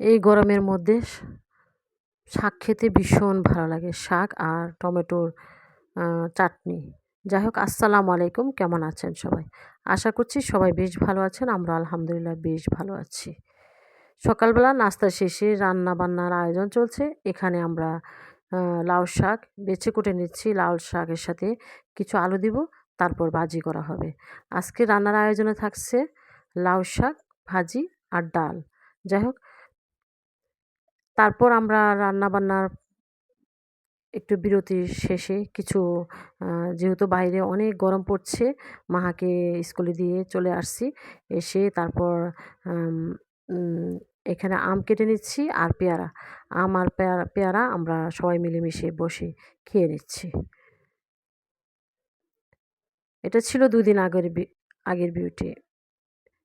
এই গরমের মধ্যে শাক খেতে ভীষণ ভালো লাগে। শাক আর টমেটোর চাটনি। যাই হোক আসসালামু আলাইকুম। কেমন আছেন সবাই? আশা করছি সবাই বেশ ভালো আছেন। আমরা আলহামদুলিল্লাহ বেশ ভালো আছি। সকালবেলা নাস্তা শেষে রান্না বান্নার আয়োজন চলছে। এখানে আমরা লাউ শাক বেছে কুটে নিচ্ছি। লাউ শাকের সাথে কিছু আলু দিব, তারপর ভাজি করা হবে। আজকে রান্নার আয়োজনে থাকছে লাউ শাক, ভাজি আর ডাল। যাই হোক তারপর আমরা রান্নাবান্নার একটু বিরতির শেষে কিছু যেহেতু বাইরে অনেক গরম পড়ছে, মাহাকে স্কুলে দিয়ে চলে আসছি। এসে তারপর এখানে আম কেটে নিচ্ছি আর পেয়ারা। আম আর পেয়ারা পেয়ারা আমরা সবাই মিলেমিশে বসে খেয়ে নিচ্ছি। এটা ছিল দুদিন আগের আগের বিউটি,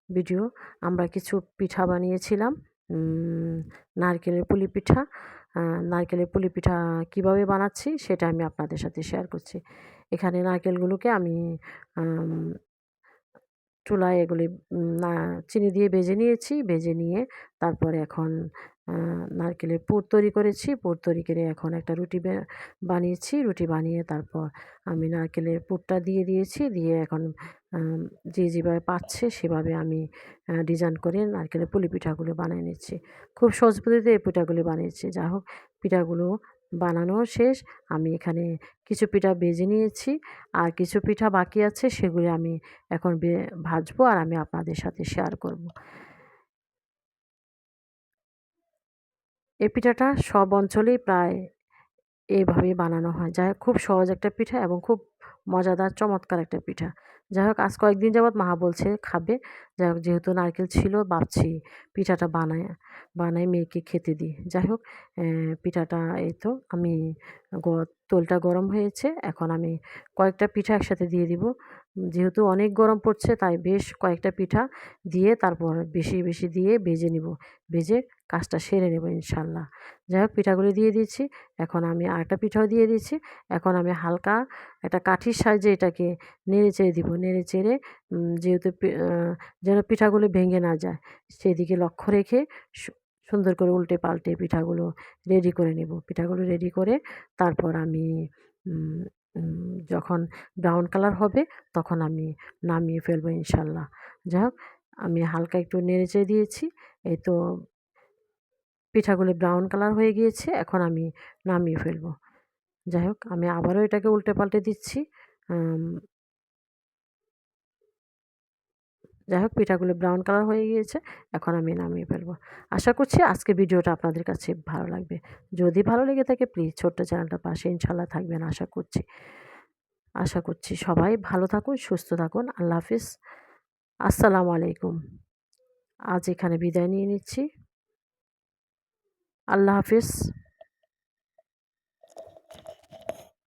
ভিডিও। আমরা কিছু পিঠা বানিয়েছিলাম। নারকেলের পুলি পিঠা নারকেলের পুলি পিঠা কীভাবে বানাচ্ছি সেটা আমি আপনাদের সাথে শেয়ার করছি। এখানে নারকেলগুলোকে আমি চুলায় এগুলি না, চিনি দিয়ে ভেজে নিয়েছি। ভেজে নিয়ে তারপরে এখন নারকেলের পুর তৈরি করেছি। পুর তৈরি করে এখন একটা রুটি বানিয়েছি। রুটি বানিয়ে তারপর আমি নারকেলের পুরটা দিয়ে দিয়েছি। দিয়ে এখন যে যেভাবে পাচ্ছে সেভাবে আমি ডিজাইন করে নারকেলের পুলি পিঠাগুলো বানিয়ে নিচ্ছি। খুব সহজ পদ্ধতিতে এই পিঠাগুলি বানিয়েছি। যা হোক, পিঠাগুলো বানানো শেষ। আমি এখানে কিছু পিঠা বেজে নিয়েছি। আর কিছু পিঠা বাকি আছে, সেগুলি আমি এখন ভাজবো আর আমি আপনাদের সাথে শেয়ার করব। এই পিঠাটা সব অঞ্চলেই প্রায় এইভাবেই বানানো হয়। যা খুব সহজ একটা পিঠা এবং খুব মজাদার, চমৎকার একটা পিঠা। যাই হোক আজ কয়েকদিন যাবৎ মা বলছে খাবে। যাই হোক যেহেতু নারকেল ছিল, ভাবছি পিঠাটা বানায় বানাই মেয়েকে খেতে দিই। যাই হোক পিঠাটা এই তো, আমি তোলটা গরম হয়েছে, এখন আমি কয়েকটা পিঠা একসাথে দিয়ে দিব। যেহেতু অনেক গরম পড়ছে, তাই বেশ কয়েকটা পিঠা দিয়ে তারপর বেশি বেশি দিয়ে ভেজে নিব। ভেজে কাজটা সেরে নেব ইনশাল্লাহ। যাই হোক পিঠাগুলি দিয়ে দিয়েছি। এখন আমি আরেকটা পিঠাও দিয়ে দিয়েছি। এখন আমি হালকা একটা কাঠির সাহায্যে এটাকে নেড়ে চেড়ে দিব। নেড়ে চেড়ে যেহেতু যেন পিঠাগুলো ভেঙে না যায়, সেদিকে লক্ষ্য রেখে সুন্দর করে উল্টে পাল্টে পিঠাগুলো রেডি করে নেব। পিঠাগুলো রেডি করে তারপর আমি যখন ব্রাউন কালার হবে তখন আমি নামিয়ে ফেলব ইনশাল্লাহ। যাই হোক, আমি হালকা একটু নেড়ে দিয়েছি, এই তো পিঠাগুলো ব্রাউন কালার হয়ে গিয়েছে, এখন আমি নামিয়ে ফেলব। যাই হোক, আমি আবারও এটাকে উল্টে পাল্টে দিচ্ছি। যাই হোক, পিঠাগুলো ব্রাউন কালার হয়ে গিয়েছে, এখন আমি নামিয়ে ফেলব। আশা করছি আজকে ভিডিওটা আপনাদের কাছে ভালো লাগবে। যদি ভালো লেগে থাকে প্লিজ ছোট্ট চ্যানেলটা পাশে ইনশাল্লাহ থাকবেন, আশা করছি। আশা করছি সবাই ভালো থাকুন, সুস্থ থাকুন, আল্লাহ হাফিজ। আসসালামু আলাইকুম। আজ এখানে বিদায় নিয়ে নিচ্ছি। আল্লাহ হাফিজ।